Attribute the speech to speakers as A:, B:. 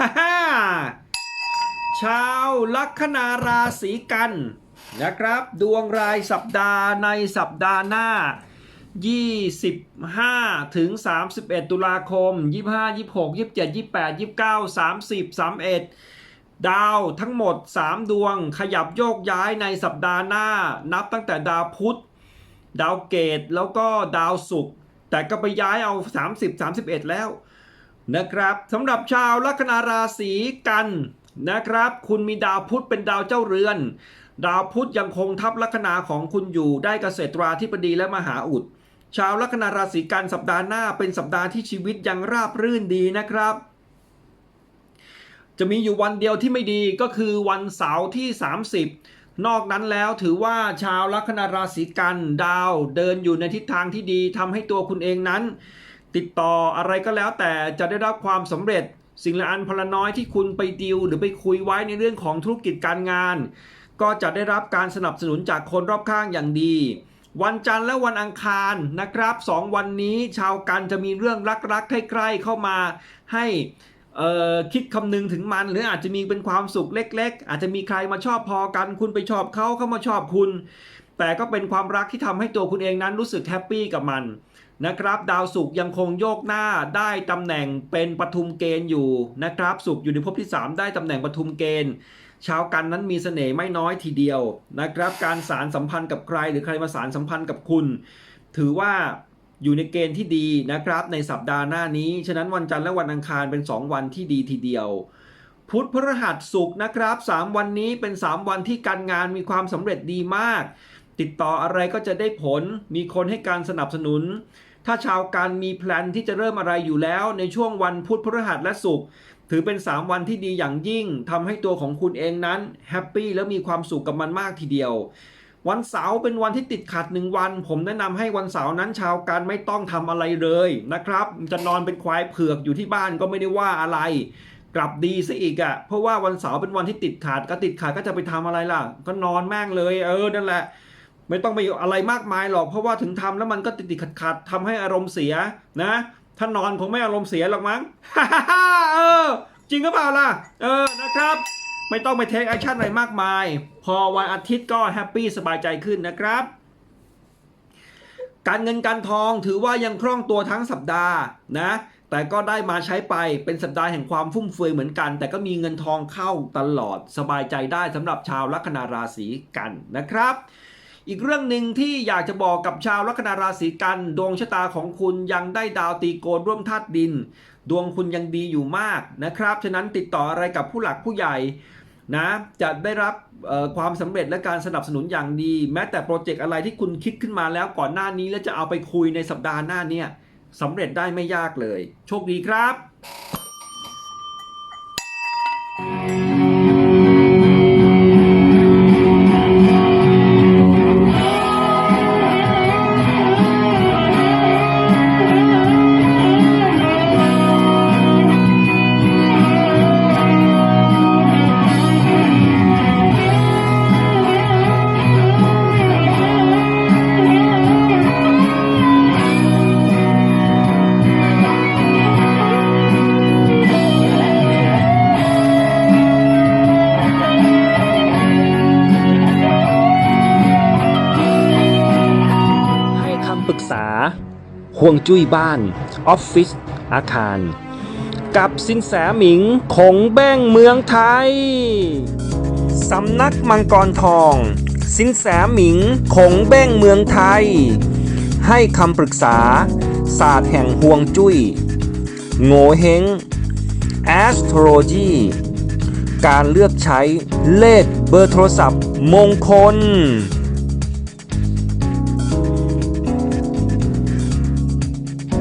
A: ฮ่าชาวลัคนาราศีกันนะครับ ดวงรายสัปดาห์ในสัปดาห์หน้า 25 ถึง 31 ตุลาคม 25 26 27 28 29 30 31 ดาวทั้งหมด 3 ดวงขยับโยกย้ายในสัปดาห์หน้า นับตั้งแต่ดาวพุธ ดาวเกตแล้วก็ดาวศุกร์แต่ก็ไปย้ายเอา 30 31 แล้ว นะครับสำหรับชาวลัคนาราศีกันนะครับ คุณมีดาวพุธเป็นดาวเจ้าเรือน ดาวพุธยังคงทับลัคนาของคุณอยู่ได้เกษตราธิบดีและมหาอุด ชาวลัคนาราศีกันสัปดาห์หน้าเป็นสัปดาห์ที่ชีวิตยังราบรื่นดีนะครับ จะมีอยู่วันเดียวที่ไม่ดีก็คือวันเสาร์ที่ 30 นอกนั้นแล้วถือว่าชาวลัคนาราศีกันดาวเดินอยู่ในทิศทางที่ดีทำให้ตัวคุณเองนั้น ติดต่ออะไรก็แล้วแต่จะได้รับความสำเร็จสิ่งละอันพลน้อยที่คุณไปดิวหรือไปคุยไว้ในเรื่องของธุรกิจการงาน ก็จะได้รับการสนับสนุนจากคนรอบข้างอย่างดี วันจันทร์และวันอังคารนะครับสองวันนี้ชาวกันจะมีเรื่องรักๆใกล้ๆเข้ามาให้คิดคำนึงถึงมัน หรืออาจจะมีเป็นความสุขเล็ก ๆ อาจจะมีใครมาชอบพอกัน คุณไปชอบเขาเขามาชอบคุณ แต่ก็เป็นความรักที่ทำให้ตัวคุณเองนั้นรู้สึกแฮปปี้กับมันนะครับ ดาวศุกร์ยังคงโยกหน้าได้ตำแหน่งเป็นปทุมเกณฑ์อยู่นะครับศุกร์อยู่ในภพที่ 3 ได้ตำแหน่งปทุมเกณฑ์ชาวกันนั้นมีเสน่ห์ไม่น้อยทีเดียวนะครับ การสารสัมพันธ์กับใครหรือใครมาสารสัมพันธ์กับคุณ ถือว่าอยู่ในเกณฑ์ที่ดีนะครับ ในสัปดาห์หน้านี้ ฉะนั้นวันจันทร์และวันอังคารเป็น 2 วันที่ดีทีเดียว พุธพฤหัสศุกร์นะครับ 3 วันนี้เป็น 3 วันที่การงานมีความสำเร็จดีมาก ติดต่ออะไรก็จะได้ผล มีคนให้การสนับสนุน ถ้าชาวการมีแพลนที่จะเริ่มอะไรอยู่แล้ว ในช่วงวันพุธพฤหัสและศุกร์ถือเป็น 3 วันที่ดีอย่างยิ่งทำให้ตัวของคุณเองนั้นแฮปปี้และมีความสุขกับมันมากทีเดียว วันเสาร์เป็นวันที่ติดขัดหนึ่งวัน ผมแนะนำให้วันเสาร์นั้นชาวการไม่ต้องทำอะไรเลยนะครับ จะนอนเป็นควายเผือกอยู่ที่บ้านก็ไม่ได้ว่าอะไรกลับดีซะอีกอะ่ะ เพราะว่าวันเสาร์เป็นวันที่ติดขัดก็ติดขัดก็จะไปทำอะไรล่ะ ก็นอนแม่งเลย เออ นั่นแหละ ไม่ต้องไปอะไรมากมายหรอก เพราะว่าถึงทำแล้วมันก็ติดติดขัดขัดทำให้อารมณ์เสียนะ ถ้านอนคงไม่อารมณ์เสียหรอกมั้งเออ จริงก็เปล่าล่ะ เออนะครับ ไม่ต้องไปเทคแอคชั่นอะไรมากมาย พอวันอาทิตย์ก็แฮปปี้สบายใจขึ้นนะครับ การเงินการทองถือว่ายังคล่องตัวทั้งสัปดาห์นะแต่ก็ได้มาใช้ไปเป็นสัปดาห์แห่งความฟุ่มเฟือยเหมือนกัน แต่ก็มีเงินทองเข้าตลอดสบายใจได้สำหรับชาวลัคนาราศีกันนะครับ อีกเรื่องหนึ่งที่อยากจะบอกกับชาวลัคนาราศีกัน ดวงชะตาของคุณยังได้ดาวตีโกนร่วมธาตุดิน ดวงคุณยังดีอยู่มากนะครับ ฉะนั้นติดต่ออะไรกับผู้หลักผู้ใหญ่นะจะได้รับความสำเร็จและการสนับสนุนอย่างดี แม้แต่โปรเจกต์อะไรที่คุณคิดขึ้นมาแล้วก่อนหน้านี้แล้วจะเอาไปคุยในสัปดาห์หน้าเนี่ยสำเร็จได้ไม่ยากเลย โชคดีครับ ษาห่วงจุ้ยบ้าน ออฟฟิศอาคาร กับสินแสหมิงคงแบ้งเมืองไทย สำนักมังกรทอง สินแสหมิงคงแบ้งเมืองไทย ให้คำปรึกษา ศาสตร์แห่งห่วงจุ้ย โงเฮง astrology การเลือกใช้เลขเบอร์โทรศัพท์มงคล